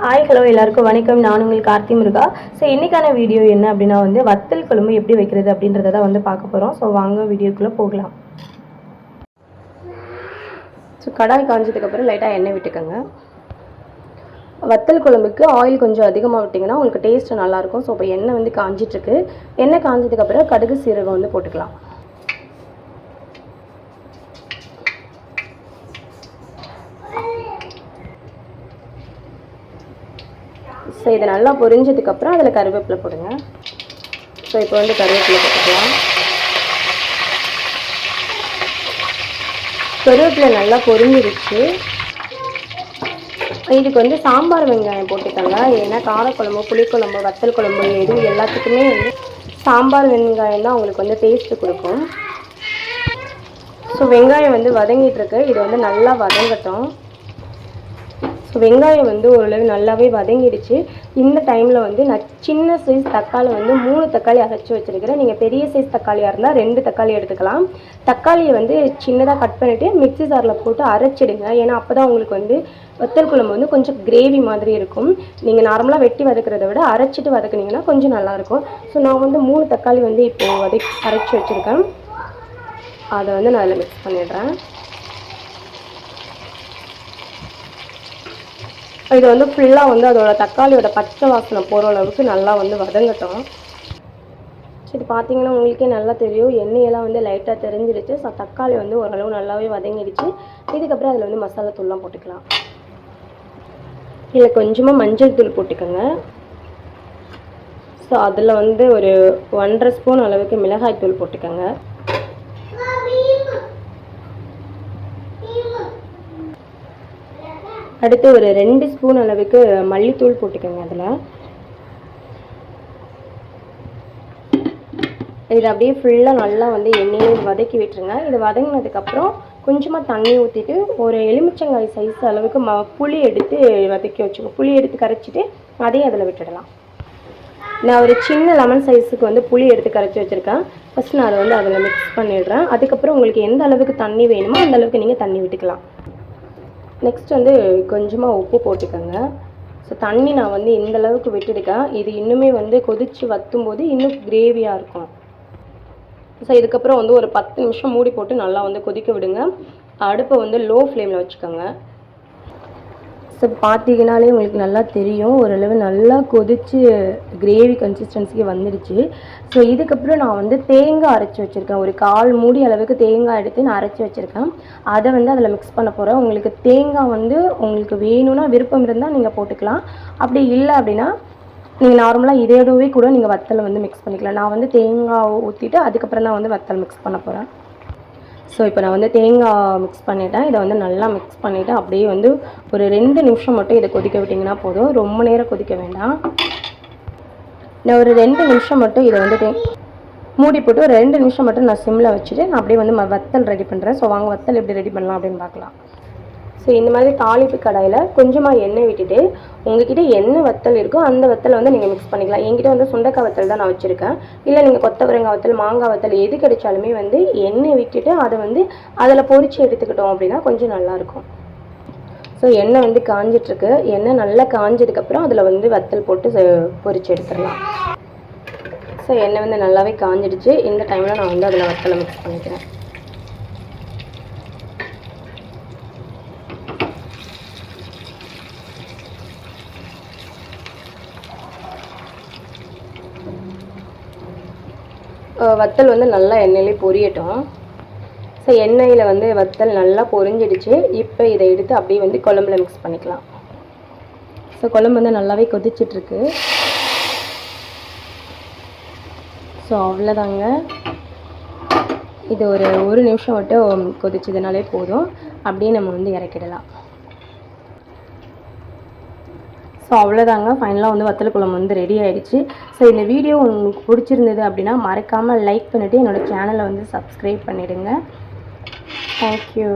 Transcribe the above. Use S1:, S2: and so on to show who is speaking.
S1: Hi hello எல்லாருக்கும் வணக்கம். நான் உங்கள் கார்த்தி முருகா. ஸோ இன்றைக்கான வீடியோ என்ன அப்படின்னா வந்து வத்தல் குழம்பு எப்படி வைக்கிறது அப்படின்றத தான் வந்து பார்க்க போகிறோம் ஸோ வாங்க வீடியோக்குள்ளே போகலாம். ஸோ கடாய் காஞ்சதுக்கப்புறம் லைட்டாக எண்ணெய் விட்டுக்கோங்க. வத்தல் குழம்புக்கு ஆயில் கொஞ்சம் அதிகமாக விட்டிங்கன்னா உங்களுக்கு டேஸ்ட்டு நல்லாயிருக்கும் ஸோ இப்போ எண்ணெய் வந்து காஞ்சிட்ருக்கு எண்ணெய் காஞ்சதுக்கப்புறம் கடுகு சீரகம் வந்து போட்டுக்கலாம். ஸோ இது நல்லா பொரிஞ்சதுக்கப்புறம் அதில் கருவேப்பிலை போடுங்க. ஸோ இப்போ வந்து கருவேப்பிலை போட்டுக்கலாம். கருவேப்பிலை நல்லா பொரிஞ்சிருச்சு. இதுக்கு வந்து சாம்பார் வெங்காயம் போட்டுக்கோங்க. ஏன்னா காரக்குழம்பு புளிக்குழம்பு வத்தல் குழம்பு எது எல்லாத்துக்குமே வந்து சாம்பார் வெங்காயம் தான் உங்களுக்கு வந்து டேஸ்ட்டு கொடுக்கும். ஸோ வெங்காயம் வந்து வதங்கிட்டுருக்கு இது வந்து நல்லா வதங்கட்டும். வெங்காயம் வந்து ஓரளவு நல்லாவே வதங்கிடுச்சு. இந்த டைமில் வந்து நான் சின்ன சைஸ் தக்காளி வந்து மூணு தக்காளி அரைச்சி வச்சுருக்கிறேன். நீங்கள் பெரிய சைஸ் தக்காளியாக இருந்தால் ரெண்டு தக்காளி எடுத்துக்கலாம். தக்காளியை வந்து சின்னதாக கட் பண்ணிவிட்டு மிக்ஸி ஜாரில் போட்டு அரைச்சிடுங்க. ஏன்னா அப்போ தான் உங்களுக்கு வந்து வத்தல் குழம்பு வந்து கொஞ்சம் கிரேவி மாதிரி இருக்கும். நீங்கள் நார்மலாக வெட்டி வதக்கிறத விட அரைச்சிட்டு வதக்குனீங்கன்னா கொஞ்சம் நல்லாயிருக்கும் ஸோ நான் வந்து மூணு தக்காளி வந்து இப்போது வதக்கி அரைச்சி வச்சுருக்கேன். அதை வந்து நான் அதில் மிக்ஸ் பண்ணிடுறேன். இது வந்து ஃபுல்லாக வந்து அதோட தக்காளியோட பச்சை வாசனை போகிற அளவுக்கு நல்லா வந்து வதங்கட்டும். சரி பார்த்தீங்கன்னா உங்களுக்கே நல்லா தெரியும். எண்ணெயெல்லாம் வந்து லைட்டாக தெரிஞ்சிடுச்சு ஸோ தக்காளி வந்து ஓரளவு நல்லாவே வதங்கிடுச்சு. இதுக்கப்புறம் அதில் வந்து மசாலா தூள்லாம் போட்டுக்கலாம். இதில் கொஞ்சமாக மஞ்சள் தூள் போட்டுக்கோங்க. ஸோ அதில் வந்து ஒரு ஒன்றரை ஸ்பூன் அளவுக்கு மிளகாய் தூள் போட்டுக்கோங்க. அடுத்து ஒரு ரெண்டு ஸ்பூன் அளவுக்கு மல்லித்தூள் போட்டுக்கோங்க அதில். இதை அப்படியே ஃபுல்லாக நல்லா வந்து எண்ணெயை வதக்கி விட்டுருங்க. இது வதங்கினதுக்கப்புறம் கொஞ்சமாக தண்ணி ஊற்றிட்டு ஒரு எலுமிச்சங்காய் சைஸ் அளவுக்கு ம புளி எடுத்து வதக்கி வச்சுக்கோ. புளி எடுத்து கரைச்சிட்டு அதையும் அதில் விட்டுடலாம். நான் ஒரு சின்ன லெமன் சைஸுக்கு வந்து புளி எடுத்து கரைச்சி வச்சுருக்கேன். ஃபஸ்ட் நான் அதை வந்து அதில் மிக்ஸ் பண்ணிடுறேன். அதுக்கப்புறம் உங்களுக்கு எந்த அளவுக்கு தண்ணி வேணுமோ அந்த அளவுக்கு நீங்கள் தண்ணி விட்டுக்கலாம். நெக்ஸ்ட் வந்து கொஞ்சமாக உப்பு போட்டுக்கோங்க. ஸோ தண்ணி நான் வந்து இந்த அளவுக்கு விட்டுருக்கேன் இது இன்னுமே வந்து கொதித்து வற்றும் போது இன்னும் கிரேவியாக இருக்கும். ஸோ இதுக்கப்புறம் வந்து ஒரு பத்து நிமிஷம் மூடி போட்டு நல்லா வந்து கொதிக்க விடுங்க. அடுப்பை வந்து லோ ஃப்ளேமில் வச்சுக்கோங்க. ஸோ பார்த்தீங்கனாலே உங்களுக்கு நல்லா தெரியும். ஓரளவு நல்லா கொதித்து கிரேவி கன்சிஸ்டன்சிக்கு வந்துடுச்சு ஸோ இதுக்கப்புறம் நான் வந்து தேங்காய் அரைச்சி வச்சுருக்கேன். ஒரு கால் மூடி அளவுக்கு தேங்காய் எடுத்து நான் அரைச்சி வச்சுருக்கேன். அதை வந்து அதில் மிக்ஸ் பண்ண போகிறேன் உங்களுக்கு தேங்காய் வந்து உங்களுக்கு வேணும்னா விருப்பம் இருந்தால் நீங்கள் போட்டுக்கலாம். அப்படி இல்லை அப்படின்னா நீங்கள் நார்மலாக இதோடவே கூட நீங்கள் வத்தலை வந்து மிக்ஸ் பண்ணிக்கலாம். நான் வந்து தேங்காய் ஊற்றிட்டு அதுக்கப்புறம் தான் வந்து வத்தல் மிக்ஸ் பண்ண போகிறேன் ஸோ இப்போ நான் வந்து தேங்காய் மிக்ஸ் பண்ணிவிட்டேன் இதை வந்து நல்லா மிக்ஸ் பண்ணிவிட்டு அப்படியே வந்து ஒரு ரெண்டு நிமிஷம் மட்டும் இதை கொதிக்க விட்டிங்கன்னா போதும். ரொம்ப நேரம் கொதிக்க வேண்டாம். நான் ஒரு ரெண்டு நிமிஷம் மட்டும் இதை வந்து மூடி போட்டு ஒரு ரெண்டு நிமிஷம் மட்டும் நான் சிம்மில் வச்சுட்டு நான் அப்படியே வந்து வத்தல் ரெடி பண்ணுறேன் ஸோ வாங்க வத்தல் எப்படி ரெடி பண்ணலாம் அப்படின்னு பார்க்கலாம். ஸோ இந்த மாதிரி தாளிப்பு கடாயில் கொஞ்சமாக எண்ணெய் விட்டுட்டு உங்ககிட்ட என்ன வத்தல் இருக்கோ அந்த வத்தலை வந்து நீங்கள் மிக்ஸ் பண்ணிக்கலாம். என்கிட்ட வந்து சுண்டக்காய் வத்தல் தான் நான் வச்சுருக்கேன். இல்லை நீங்கள் கொத்தவரங்காய் வத்தல் மாங்காய் வத்தல் எது கிடைச்சாலுமே வந்து எண்ணெய் விட்டுட்டு அதை வந்து அதில் பொறிச்சு எடுத்துக்கிட்டோம் அப்படின்னா கொஞ்சம் நல்லாயிருக்கும் ஸோ எண்ணெய் வந்து காஞ்சிட்ருக்கு. எண்ணெய் நல்லா காஞ்சதுக்கப்புறம் அதில் வந்து வத்தல் போட்டு பொறிச்சு எடுத்துடலாம். ஸோ எண்ணெய் வந்து நல்லாவே காஞ்சிடுச்சு. இந்த டைமில் நான் வந்து அதில் வத்தலை மிக்ஸ் பண்ணிக்கிறேன். வத்தல் வந்து நல்லா எண்ணெயிலே பொரியட்டும். ஸோ எண்ணெயில் வந்து வத்தல் நல்லா பொரிஞ்சிடுச்சு. இப்போ இதை எடுத்து அப்படியே வந்து குழம்புல மிக்ஸ் பண்ணிக்கலாம். ஸோ குழம்பு வந்து நல்லாவே கொதிச்சிட்ருக்கு. ஸோ அவ்வளோதாங்க. இது ஒரு ஒரு நிமிஷம் மட்டும் கொதிச்சதுனாலே போதும். அப்படியே நம்ம வந்து இறக்கிடலாம். ஸோ அவ்வளோதாங்க ஃபைனலாக வந்து வத்தல் குழம்பு வந்து ரெடி ஆகிடுச்சு ஸோ இந்த வீடியோ உங்களுக்கு பிடிச்சிருந்தது அப்படின்னா மறக்காமல் லைக் பண்ணிவிட்டு என்னோடய சேனலை வந்து சப்ஸ்கிரைப் பண்ணிவிடுங்க தேங்க்யூ